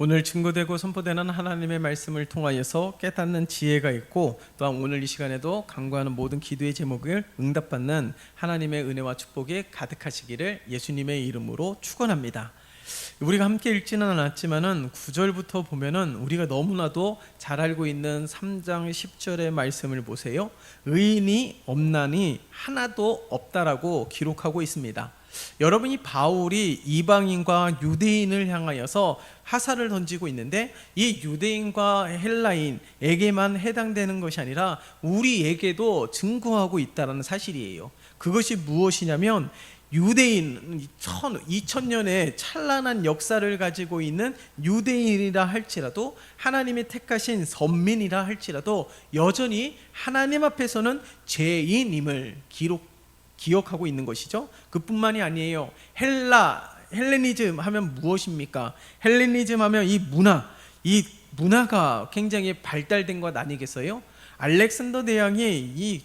오늘 증거되고 선포되는 하나님의 말씀을 통하여서 깨닫는 지혜가 있고 또한 오늘 이 시간에도 강구하는 모든 기도의 제목을 응답받는 하나님의 은혜와 축복이 가득하시기를 예수님의 이름으로 축원합니다. 우리가 함께 읽지는 않았지만은 9절부터 보면은 우리가 너무나도 잘 알고 있는 3장 10절의 말씀을 보세요. 의인이 없나니 하나도 없다라고 기록하고 있습니다. 여러분이 바울이 이방인과 유대인을 향하여서 하사를 던지고 있는데 이 유대인과 헬라인에게만 해당되는 것이 아니라 우리에게도 증거하고 있다는 사실이에요. 그것이 무엇이냐면 유대인 천, 2000년의 찬란한 역사를 가지고 있는 유대인이라 할지라도 하나님이 택하신 선민이라 할지라도 여전히 하나님 앞에서는 죄인임을 기록 기억하고 있는 것이죠. 그뿐만이 아니에요. 헬라 헬레니즘 하면 무엇입니까? 헬레니즘 하면 이 문화, 이 문화가 굉장히 발달된 것 아니겠어요? 알렉산더 대왕이 이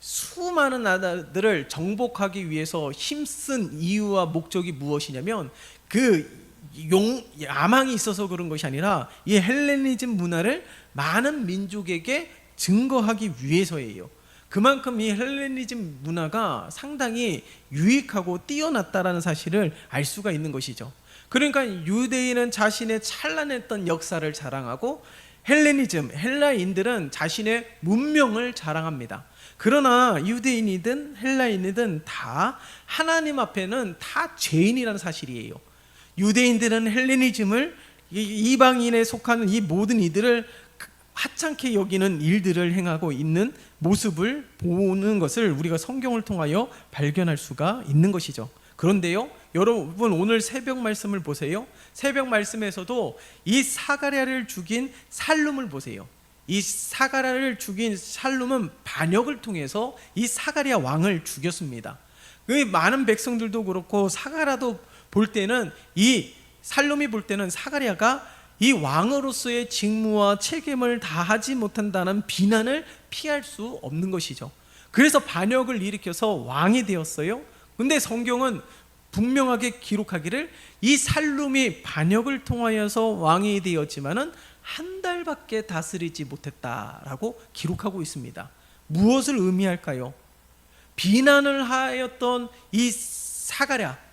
수많은 나라들을 정복하기 위해서 힘쓴 이유와 목적이 무엇이냐면 그 용, 야망이 있어서 그런 것이 아니라 이 헬레니즘 문화를 많은 민족에게 증거하기 위해서예요. 그만큼 이 헬레니즘 문화가 상당히 유익하고 뛰어났다라는 사실을 알 수가 있는 것이죠. 그러니까 유대인은 자신의 찬란했던 역사를 자랑하고 헬레니즘, 헬라인들은 자신의 문명을 자랑합니다. 그러나 유대인이든 헬라인이든 다 하나님 앞에는 다 죄인이라는 사실이에요. 유대인들은 헬레니즘을 이방인에 속하는 이 모든 이들을 하찮게 여기는 일들을 행하고 있는 모습을 보는 것을 우리가 성경을 통하여 발견할 수가 있는 것이죠. 그런데요, 여러분 오늘 새벽 말씀을 보세요. 새벽 말씀에서도 이 사가랴를 죽인 살룸을 보세요. 이 사가랴를 죽인 살룸은 반역을 통해서 이 사가랴 왕을 죽였습니다. 그 많은 백성들도 그렇고 사가랴도 볼 때는 이 살룸이 볼 때는 사가랴가 이 왕으로서의 직무와 책임을 다하지 못한다는 비난을 피할 수 없는 것이죠. 그래서 반역을 일으켜서 왕이 되었어요. 근데 성경은 분명하게 기록하기를 이 살룸이 반역을 통하여서 왕이 되었지만은 한 달밖에 다스리지 못했다라고 기록하고 있습니다. 무엇을 의미할까요? 비난을 하였던 이 사가랴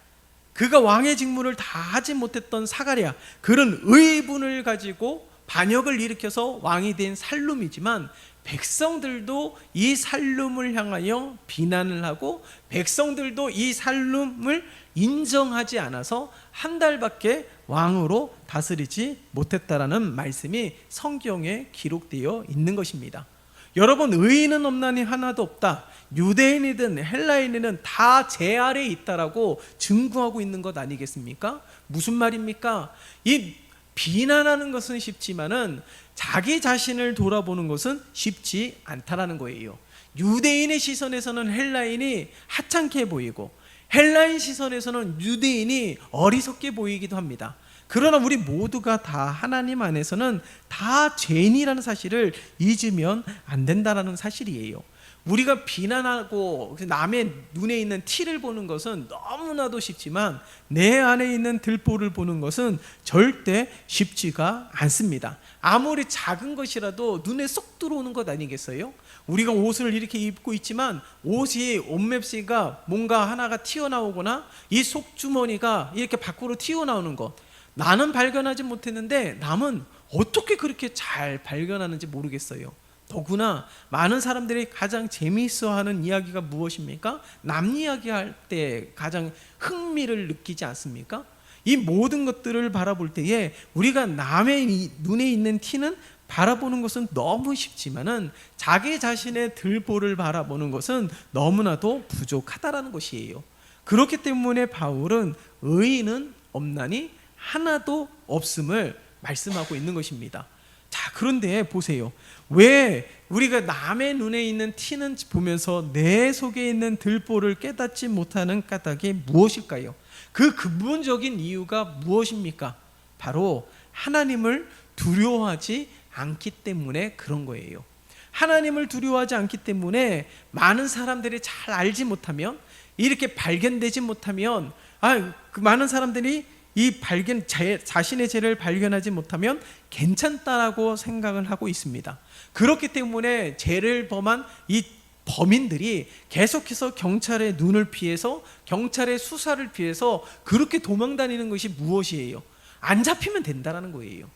그가 왕의 직무를 다 하지 못했던 사가랴 그런 의분을 가지고 반역을 일으켜서 왕이 된 살룸이지만 백성들도 이 살룸을 향하여 비난을 하고 백성들도 이 살룸을 인정하지 않아서 한 달밖에 왕으로 다스리지 못했다라는 말씀이 성경에 기록되어 있는 것입니다. 여러분 의인은 없나니 하나도 없다. 유대인이든 헬라인이든 다 제 아래에 있다라고 증거하고 있는 것 아니겠습니까? 무슨 말입니까? 이 비난하는 것은 쉽지만은 자기 자신을 돌아보는 것은 쉽지 않다라는 거예요. 유대인의 시선에서는 헬라인이 하찮게 보이고 헬라인 시선에서는 유대인이 어리석게 보이기도 합니다. 그러나 우리 모두가 다 하나님 안에서는 다 죄인이라는 사실을 잊으면 안 된다라는 사실이에요. 우리가 비난하고 남의 눈에 있는 티를 보는 것은 너무나도 쉽지만 내 안에 있는 들보를 보는 것은 절대 쉽지가 않습니다. 아무리 작은 것이라도 눈에 쏙 들어오는 것 아니겠어요? 우리가 옷을 이렇게 입고 있지만 옷이 옷맵시가 뭔가 하나가 튀어나오거나 이 속주머니가 이렇게 밖으로 튀어나오는 것 나는 발견하지 못했는데 남은 어떻게 그렇게 잘 발견하는지 모르겠어요. 더구나 많은 사람들이 가장 재미있어하는 이야기가 무엇입니까? 남 이야기할 때 가장 흥미를 느끼지 않습니까? 이 모든 것들을 바라볼 때에 우리가 남의 눈에 있는 티는 바라보는 것은 너무 쉽지만은 자기 자신의 들보를 바라보는 것은 너무나도 부족하다라는 것이에요. 그렇기 때문에 바울은 의인은 없나니 하나도 없음을 말씀하고 있는 것입니다. 자, 그런데 보세요. 왜 우리가 남의 눈에 있는 티는 보면서 내 속에 있는 들보를 깨닫지 못하는 까닭이 무엇일까요? 그 근본적인 이유가 무엇입니까? 바로 하나님을 두려워하지 않기 때문에 그런 거예요. 하나님을 두려워하지 않기 때문에 많은 사람들이 잘 알지 못하면 이렇게 발견되지 못하면 아, 그 많은 사람들이 이 발견 자, 자신의 죄를 발견하지 못하면 괜찮다라고 생각을 하고 있습니다. 그렇기 때문에 죄를 범한 이 범인들이 계속해서 경찰의 눈을 피해서 경찰의 수사를 피해서 그렇게 도망 다니는 것이 무엇이에요? 안 잡히면 된다라는 거예요.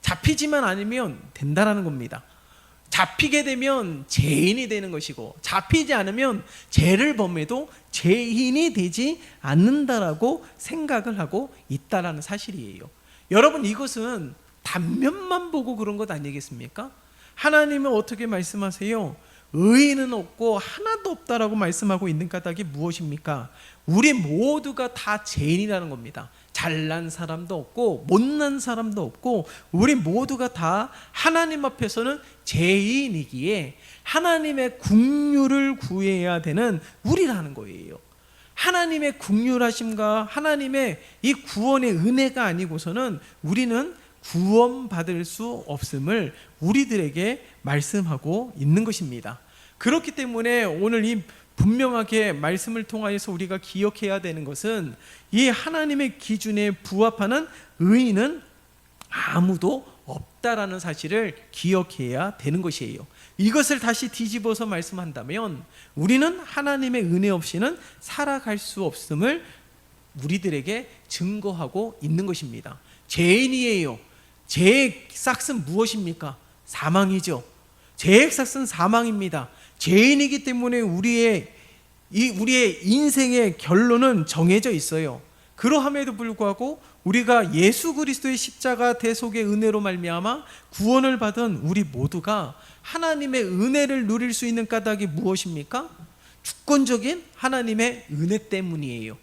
잡히지만 않으면 된다라는 겁니다. 잡히게 되면 죄인이 되는 것이고 잡히지 않으면 죄를 범해도 죄인이 되지 않는다라고 생각을 하고 있다라는 사실이에요. 여러분 이것은 단면만 보고 그런 것 아니겠습니까? 하나님은 어떻게 말씀하세요? 의인은 없고 하나도 없다라고 말씀하고 있는 까닭이 무엇입니까? 우리 모두가 다 죄인이라는 겁니다. 잘난 사람도 없고 못난 사람도 없고 우리 모두가 다 하나님 앞에서는 죄인이기에 하나님의 국류를 구해야 되는 우리라는 거예요. 하나님의 국률하심과 하나님의 이 구원의 은혜가 아니고서는 우리는 구원받을 수 없음을 우리들에게 말씀하고 있는 것입니다. 그렇기 때문에 오늘 이 분명하게 말씀을 통하여서 우리가 기억해야 되는 것은 이 하나님의 기준에 부합하는 의인은 아무도 없다라는 사실을 기억해야 되는 것이에요. 이것을 다시 뒤집어서 말씀한다면 우리는 하나님의 은혜 없이는 살아갈 수 없음을 우리들에게 증거하고 있는 것입니다. 죄인이에요. 죄의 싹은 무엇입니까? 사망이죠. 죄의 싹은 사망입니다. 죄인이기 때문에 우리의 이 우리의 인생의 결론은 정해져 있어요. 그러함에도 불구하고 우리가 예수 그리스도의 십자가 대속의 은혜로 말미암아 구원을 받은 우리 모두가 하나님의 은혜를 누릴 수 있는 까닭이 무엇입니까? 주권적인 하나님의 은혜 때문이에요.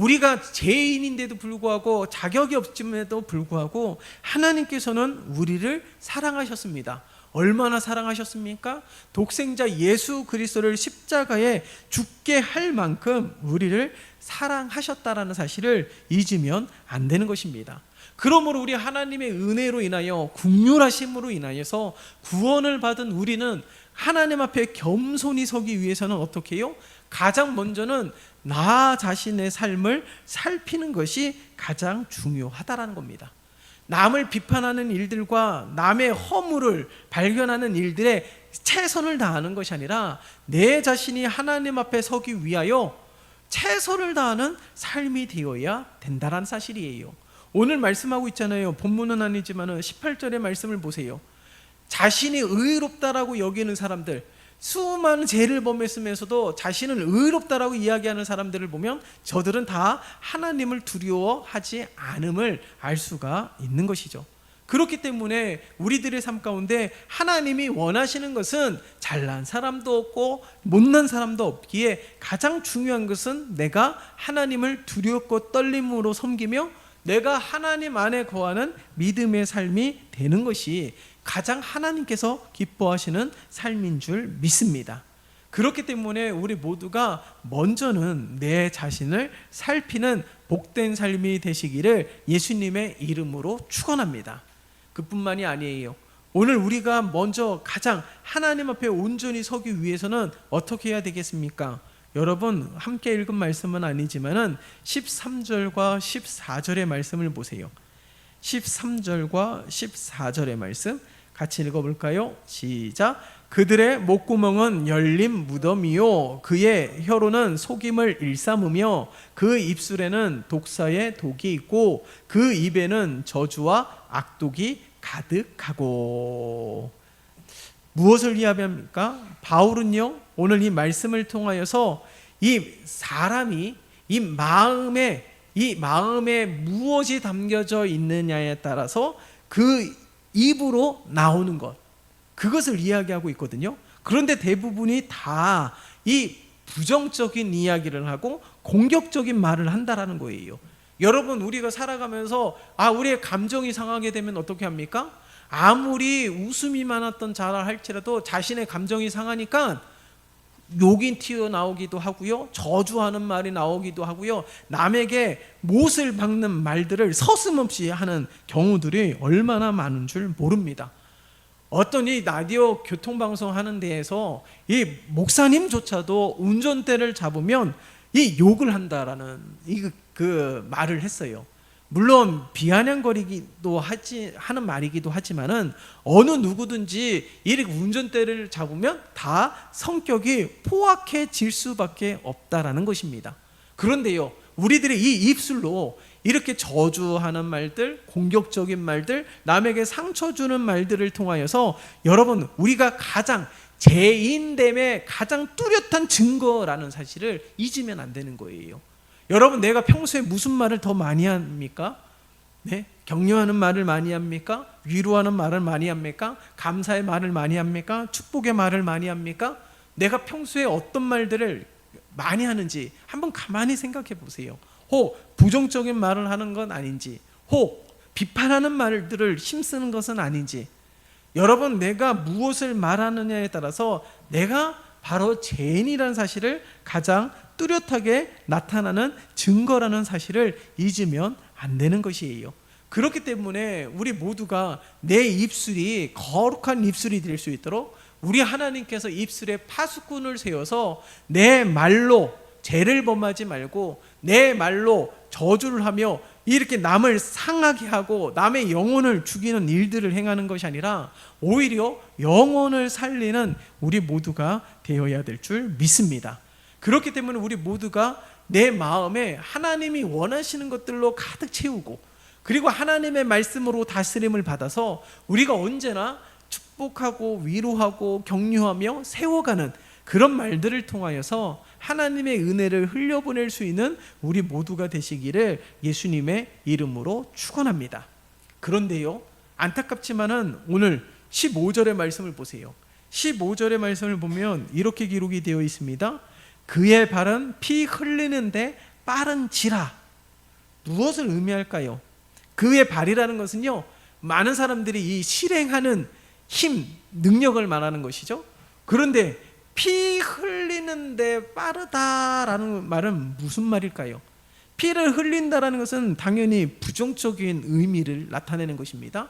우리가 죄인인데도 불구하고 자격이 없음에도 불구하고 하나님께서는 우리를 사랑하셨습니다. 얼마나 사랑하셨습니까? 독생자 예수 그리스도를 십자가에 죽게 할 만큼 우리를 사랑하셨다라는 사실을 잊으면 안 되는 것입니다. 그러므로 우리 하나님의 은혜로 인하여 국률하심으로 인하여서 구원을 받은 우리는 하나님 앞에 겸손히 서기 위해서는 어떻게 해요? 가장 먼저는 나 자신의 삶을 살피는 것이 가장 중요하다라는 겁니다. 남을 비판하는 일들과 남의 허물을 발견하는 일들에 최선을 다하는 것이 아니라 내 자신이 하나님 앞에 서기 위하여 최선을 다하는 삶이 되어야 된다는 사실이에요. 오늘 말씀하고 있잖아요. 본문은 아니지만은 18절의 말씀을 보세요. 자신이 의롭다라고 여기는 사람들, 수많은 죄를 범했으면서도 자신을 의롭다라고 이야기하는 사람들을 보면 저들은 다 하나님을 두려워하지 않음을 알 수가 있는 것이죠. 그렇기 때문에 우리들의 삶 가운데 하나님이 원하시는 것은 잘난 사람도 없고 못난 사람도 없기에 가장 중요한 것은 내가 하나님을 두렵고 떨림으로 섬기며 내가 하나님 안에 거하는 믿음의 삶이 되는 것이 가장 하나님께서 기뻐하시는 삶인 줄 믿습니다. 그렇기 때문에 우리 모두가 먼저는 내 자신을 살피는 복된 삶이 되시기를 예수님의 이름으로 축원합니다. 그뿐만이 아니에요. 오늘 우리가 먼저 가장 하나님 앞에 온전히 서기 위해서는 어떻게 해야 되겠습니까? 여러분 함께 읽은 말씀은 아니지만은 13절과 14절의 말씀을 보세요. 13절과 14절의 말씀 같이 읽어 볼까요? 시작. 그들의 목구멍은 열린 무덤이요 그의 혀로는 속임을 일삼으며 그 입술에는 독사의 독이 있고 그 입에는 저주와 악독이 가득하고 무엇을 이야기합니까? 바울은요 오늘 이 말씀을 통하여서 이 사람이 이 마음에 이 마음에 무엇이 담겨져 있느냐에 따라서 그 입으로 나오는 것 그것을 이야기하고 있거든요. 그런데 대부분이 다 이 부정적인 이야기를 하고 공격적인 말을 한다라는 거예요. 여러분 우리가 살아가면서 아 우리의 감정이 상하게 되면 어떻게 합니까? 아무리 웃음이 많았던 자라 할지라도 자신의 감정이 상하니까 욕이 튀어나오기도 하고요. 저주하는 말이 나오기도 하고요. 남에게 못을 박는 말들을 서슴없이 하는 경우들이 얼마나 많은 줄 모릅니다. 어떤 이 라디오 교통방송 하는 데에서 이 목사님조차도 운전대를 잡으면 이 욕을 한다라는 이 그 말을 했어요. 물론 비아냥거리기도 하지 하는 말이기도 하지만은 어느 누구든지 이렇게 운전대를 잡으면 다 성격이 포악해질 수밖에 없다라는 것입니다. 그런데요, 우리들의 이 입술로 이렇게 저주하는 말들, 공격적인 말들, 남에게 상처 주는 말들을 통하여서 여러분 우리가 가장 죄인됨의 가장 뚜렷한 증거라는 사실을 잊으면 안 되는 거예요. 여러분 내가 평소에 무슨 말을 더 많이 합니까? 네? 격려하는 말을 많이 합니까? 위로하는 말을 많이 합니까? 감사의 말을 많이 합니까? 축복의 말을 많이 합니까? 내가 평소에 어떤 말들을 많이 하는지 한번 가만히 생각해 보세요. 혹 부정적인 말을 하는 건 아닌지, 혹 비판하는 말들을 힘쓰는 것은 아닌지. 여러분 내가 무엇을 말하느냐에 따라서 내가 바로 죄인이라는 사실을 가장 뚜렷하게 나타나는 증거라는 사실을 잊으면 안 되는 것이에요. 그렇기 때문에 우리 모두가 내 입술이 거룩한 입술이 될 수 있도록 우리 하나님께서 입술에 파수꾼을 세워서 내 말로 죄를 범하지 말고 내 말로 저주를 하며 이렇게 남을 상하게 하고 남의 영혼을 죽이는 일들을 행하는 것이 아니라 오히려 영혼을 살리는 우리 모두가 되어야 될 줄 믿습니다. 그렇기 때문에 우리 모두가 내 마음에 하나님이 원하시는 것들로 가득 채우고 그리고 하나님의 말씀으로 다스림을 받아서 우리가 언제나 축복하고 위로하고 격려하며 세워가는 그런 말들을 통하여서 하나님의 은혜를 흘려보낼 수 있는 우리 모두가 되시기를 예수님의 이름으로 축원합니다. 그런데요. 안타깝지만은 오늘 15절의 말씀을 보세요. 15절의 말씀을 보면 이렇게 기록이 되어 있습니다. 그의 발은 피 흘리는데 빠른지라. 무엇을 의미할까요? 그의 발이라는 것은요. 많은 사람들이 이 실행하는 힘, 능력을 말하는 것이죠. 그런데 피 흘리는데 빠르다라는 말은 무슨 말일까요? 피를 흘린다라는 것은 당연히 부정적인 의미를 나타내는 것입니다.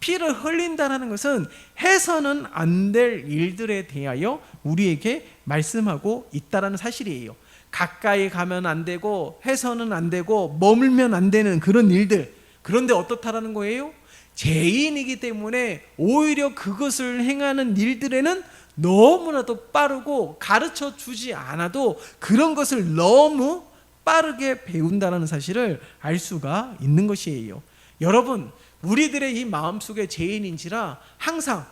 피를 흘린다라는 것은 해서는 안 될 일들에 대하여 우리에게 말씀하고 있다라는 사실이에요. 가까이 가면 안 되고 해서는 안 되고 머물면 안 되는 그런 일들. 그런데 어떻다라는 거예요? 죄인이기 때문에 오히려 그것을 행하는 일들에는 너무나도 빠르고 가르쳐 주지 않아도 그런 것을 너무 빠르게 배운다는 사실을 알 수가 있는 것이에요. 여러분, 우리들의 이 마음속에 죄인인지라 항상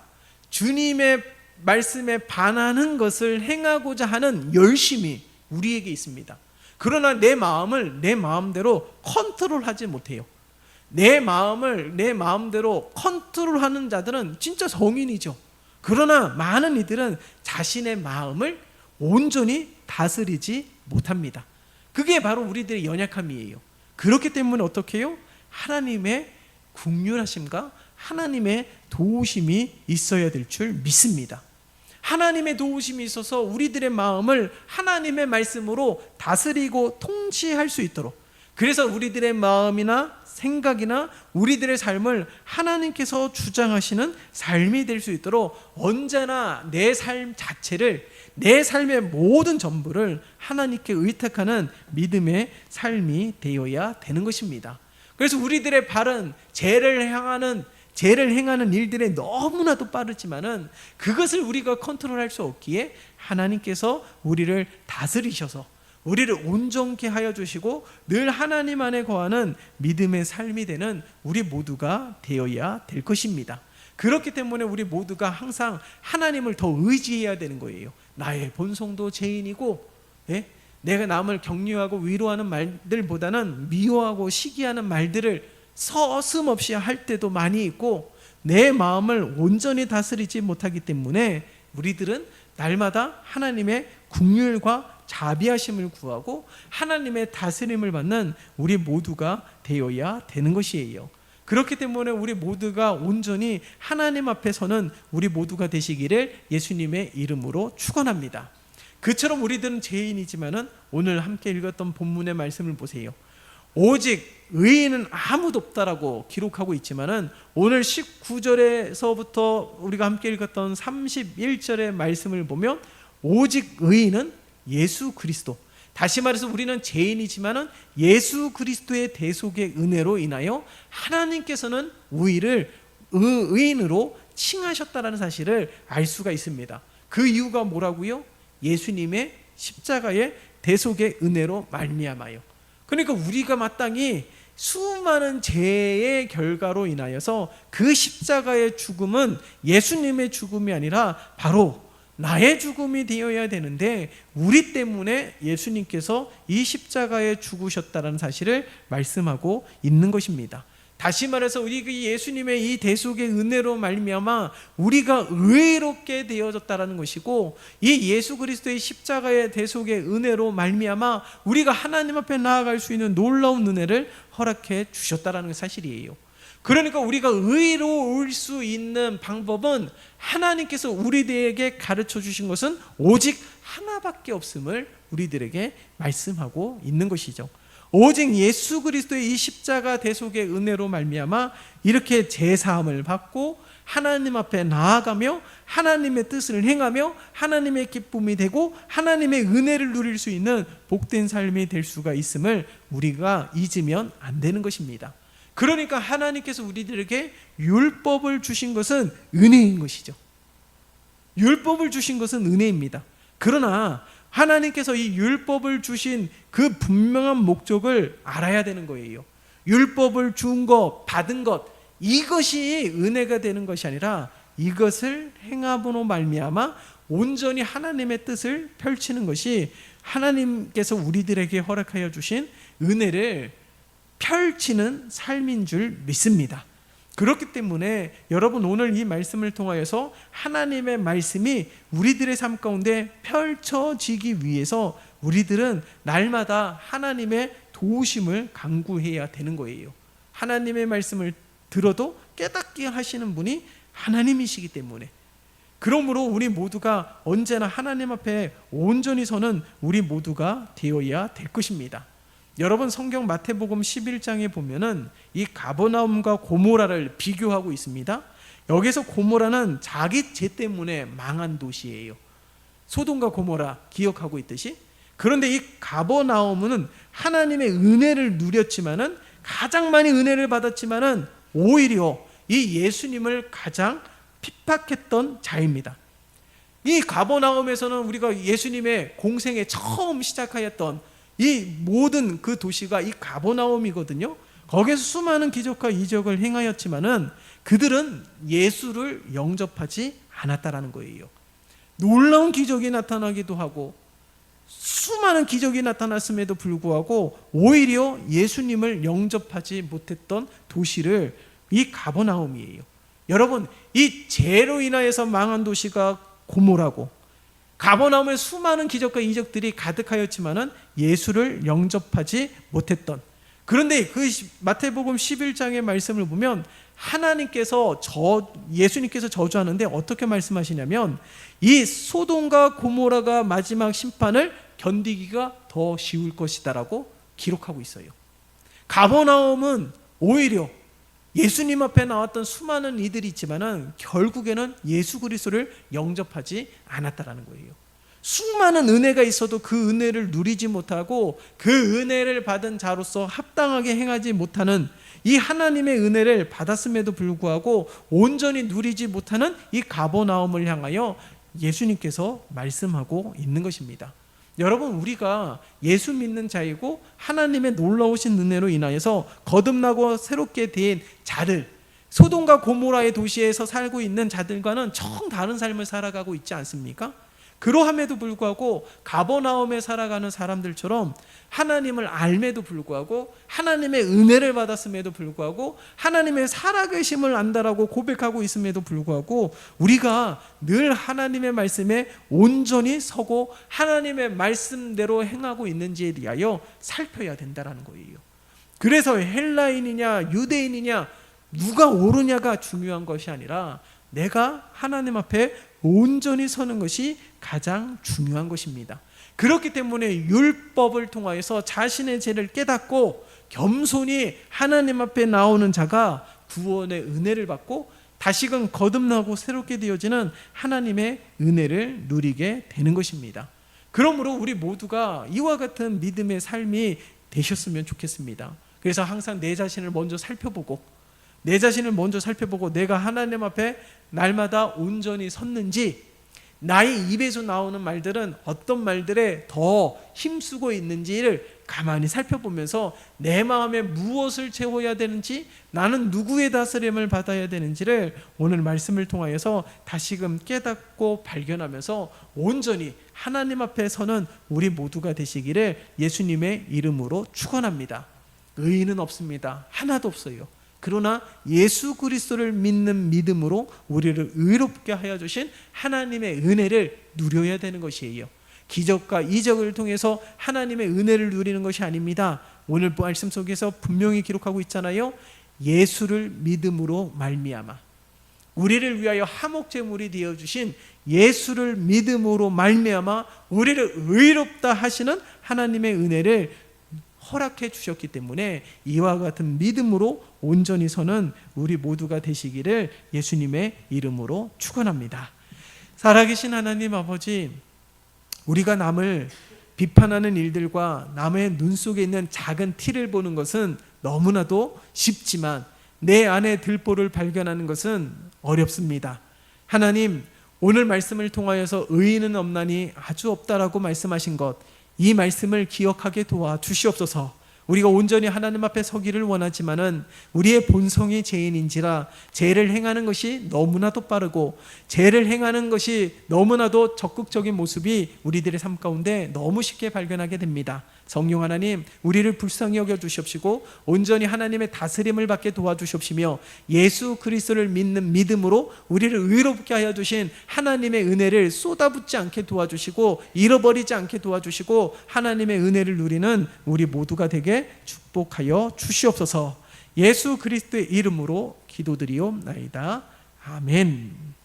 주님의 말씀에 반하는 것을 행하고자 하는 열심이 우리에게 있습니다. 그러나 내 마음을 내 마음대로 컨트롤하지 못해요. 내 마음을 내 마음대로 컨트롤하는 자들은 진짜 성인이죠. 그러나 많은 이들은 자신의 마음을 온전히 다스리지 못합니다. 그게 바로 우리들의 연약함이에요. 그렇기 때문에 어떻게 해요? 하나님의 국률하심과 하나님의 도우심이 있어야 될 줄 믿습니다. 하나님의 도우심이 있어서 우리들의 마음을 하나님의 말씀으로 다스리고 통치할 수 있도록 그래서 우리들의 마음이나 생각이나 우리들의 삶을 하나님께서 주장하시는 삶이 될 수 있도록 언제나 내 삶 자체를 내 삶의 모든 전부를 하나님께 의탁하는 믿음의 삶이 되어야 되는 것입니다. 그래서 우리들의 발은 죄를 향하는 죄를 행하는 일들에 너무나도 빠르지만은 그것을 우리가 컨트롤할 수 없기에 하나님께서 우리를 다스리셔서 우리를 온전케 하여 주시고 늘 하나님 안에 거하는 믿음의 삶이 되는 우리 모두가 되어야 될 것입니다. 그렇기 때문에 우리 모두가 항상 하나님을 더 의지해야 되는 거예요. 나의 본성도 죄인이고, 예? 내가 남을 격려하고 위로하는 말들보다는 미워하고 시기하는 말들을 서슴없이 할 때도 많이 있고, 내 마음을 온전히 다스리지 못하기 때문에 우리들은 날마다 하나님의 국률과 자비하심을 구하고 하나님의 다스림을 받는 우리 모두가 되어야 되는 것이에요. 그렇기 때문에 우리 모두가 온전히 하나님 앞에서는 우리 모두가 되시기를 예수님의 이름으로 축원합니다. 그처럼 우리들은 죄인이지만은 오늘 함께 읽었던 본문의 말씀을 보세요. 오직 의인은 아무도 없다라고 기록하고 있지만은 오늘 19절에서부터 우리가 함께 읽었던 31절의 말씀을 보면 오직 의인은 예수 그리스도 다시 말해서 우리는 죄인이지만은 예수 그리스도의 대속의 은혜로 인하여 하나님께서는 우리를 의- 의인으로 칭하셨다라는 사실을 알 수가 있습니다. 그 이유가 뭐라고요? 예수님의 십자가의 대속의 은혜로 말미암아요. 그러니까 우리가 마땅히 수많은 죄의 결과로 인하여서 그 십자가의 죽음은 예수님의 죽음이 아니라 바로 나의 죽음이 되어야 되는데 우리 때문에 예수님께서 이 십자가에 죽으셨다는 사실을 말씀하고 있는 것입니다. 다시 말해서 우리 그 예수님의 이 대속의 은혜로 말미암아 우리가 의롭게 되어졌다라는 것이고 이 예수 그리스도의 십자가의 대속의 은혜로 말미암아 우리가 하나님 앞에 나아갈 수 있는 놀라운 은혜를 허락해 주셨다라는 사실이에요. 그러니까 우리가 의로울 수 있는 방법은 하나님께서 우리들에게 가르쳐 주신 것은 오직 하나밖에 없음을 우리들에게 말씀하고 있는 것이죠. 오직 예수 그리스도의 이 십자가 대속의 은혜로 말미암아 이렇게 제사함을 받고 하나님 앞에 나아가며 하나님의 뜻을 행하며 하나님의 기쁨이 되고 하나님의 은혜를 누릴 수 있는 복된 삶이 될 수가 있음을 우리가 잊으면 안 되는 것입니다. 그러니까 하나님께서 우리들에게 율법을 주신 것은 은혜인 것이죠. 율법을 주신 것은 은혜입니다. 그러나 하나님께서 이 율법을 주신 그 분명한 목적을 알아야 되는 거예요. 율법을 준 것, 받은 것, 이것이 은혜가 되는 것이 아니라 이것을 행함으로 말미암아 온전히 하나님의 뜻을 펼치는 것이 하나님께서 우리들에게 허락하여 주신 은혜를 펼치는 삶인 줄 믿습니다. 그렇기 때문에 여러분 오늘 이 말씀을 통하여서 하나님의 말씀이 우리들의 삶 가운데 펼쳐지기 위해서 우리들은 날마다 하나님의 도우심을 강구해야 되는 거예요. 하나님의 말씀을 들어도 깨닫게 하시는 분이 하나님이시기 때문에 그러므로 우리 모두가 언제나 하나님 앞에 온전히 서는 우리 모두가 되어야 될 것입니다. 여러분 성경 마태복음 11장에 보면은 이 가버나움과 고모라를 비교하고 있습니다. 여기서 고모라는 자기 죄 때문에 망한 도시예요. 소돔과 고모라 기억하고 있듯이 그런데 이 가버나움은 하나님의 은혜를 누렸지만은 가장 많이 은혜를 받았지만은 오히려 이 예수님을 가장 핍박했던 자입니다. 이 가버나움에서는 우리가 예수님의 공생에 처음 시작하였던 이 모든 그 도시가 이 가버나움이거든요. 거기서 수많은 기적과 이적을 행하였지만은 그들은 예수를 영접하지 않았다라는 거예요. 놀라운 기적이 나타나기도 하고 수많은 기적이 나타났음에도 불구하고 오히려 예수님을 영접하지 못했던 도시를 이 가버나움이에요. 여러분, 이 죄로 인하여서 망한 도시가 고모라고 가버나움에 수많은 기적과 이적들이 가득하였지만은 예수를 영접하지 못했던 그런데 그 마태복음 11장의 말씀을 보면 하나님께서 저 예수님께서 저주하는데 어떻게 말씀하시냐면 이 소돔과 고모라가 마지막 심판을 견디기가 더 쉬울 것이다라고 기록하고 있어요. 가버나움은 오히려 예수님 앞에 나왔던 수많은 이들이 있지만은 결국에는 예수 그리스도를 영접하지 않았다라는 거예요. 수많은 은혜가 있어도 그 은혜를 누리지 못하고 그 은혜를 받은 자로서 합당하게 행하지 못하는 이 하나님의 은혜를 받았음에도 불구하고 온전히 누리지 못하는 이 가버나움을 향하여 예수님께서 말씀하고 있는 것입니다. 여러분 우리가 예수 믿는 자이고 하나님의 놀라우신 은혜로 인하여서 거듭나고 새롭게 된 자들 소돔과 고모라의 도시에서 살고 있는 자들과는 정 다른 삶을 살아가고 있지 않습니까? 그러함에도 불구하고 가버나움에 살아가는 사람들처럼 하나님을 알매도 불구하고 하나님의 은혜를 받았음에도 불구하고 하나님의 살아계심을 안다라고 고백하고 있음에도 불구하고 우리가 늘 하나님의 말씀에 온전히 서고 하나님의 말씀대로 행하고 있는지에 대하여 살펴야 된다라는 거예요. 그래서 헬라인이냐 유대인이냐 누가 옳으냐가 중요한 것이 아니라 내가 하나님 앞에 온전히 서는 것이 가장 중요한 것입니다. 그렇기 때문에 율법을 통하여서 자신의 죄를 깨닫고 겸손히 하나님 앞에 나오는 자가 구원의 은혜를 받고 다시금 거듭나고 새롭게 되어지는 하나님의 은혜를 누리게 되는 것입니다. 그러므로 우리 모두가 이와 같은 믿음의 삶이 되셨으면 좋겠습니다. 그래서 항상 내 자신을 먼저 살펴보고 내 자신을 먼저 살펴보고 내가 하나님 앞에 날마다 온전히 섰는지 나의 입에서 나오는 말들은 어떤 말들에 더 힘쓰고 있는지를 가만히 살펴보면서 내 마음에 무엇을 채워야 되는지 나는 누구의 다스림을 받아야 되는지를 오늘 말씀을 통하여서 다시금 깨닫고 발견하면서 온전히 하나님 앞에 서는 우리 모두가 되시기를 예수님의 이름으로 축원합니다. 의인은 없습니다. 하나도 없어요. 그러나 예수 그리스도를 믿는 믿음으로 우리를 의롭게 하여 주신 하나님의 은혜를 누려야 되는 것이에요. 기적과 이적을 통해서 하나님의 은혜를 누리는 것이 아닙니다. 오늘 말씀 속에서 분명히 기록하고 있잖아요. 예수를 믿음으로 말미암아 우리를 위하여 화목 제물이 되어 주신 예수를 믿음으로 말미암아 우리를 의롭다 하시는 하나님의 은혜를 허락해 주셨기 때문에 이와 같은 믿음으로 온전히 서는 우리 모두가 되시기를 예수님의 이름으로 축원합니다. 살아계신 하나님 아버지 우리가 남을 비판하는 일들과 남의 눈 속에 있는 작은 티를 보는 것은 너무나도 쉽지만 내 안에 들보를 발견하는 것은 어렵습니다. 하나님 오늘 말씀을 통하여서 의인은 없나니 아주 없다라고 말씀하신 것 이 말씀을 기억하게 도와 주시옵소서. 우리가 온전히 하나님 앞에 서기를 원하지만은 우리의 본성이 죄인인지라 죄를 행하는 것이 너무나도 빠르고 죄를 행하는 것이 너무나도 적극적인 모습이 우리들의 삶 가운데 너무 쉽게 발견하게 됩니다. 성령 하나님, 우리를 불쌍히 여겨 주시옵시고 온전히 하나님의 다스림을 받게 도와주시옵시며 예수 그리스도를 믿는 믿음으로 우리를 의롭게 하여 주신 하나님의 은혜를 쏟아붓지 않게 도와주시고 잃어버리지 않게 도와주시고 하나님의 은혜를 누리는 우리 모두가 되게 축복하여 주시옵소서. 예수 그리스도의 이름으로 기도드리옵나이다. 아멘.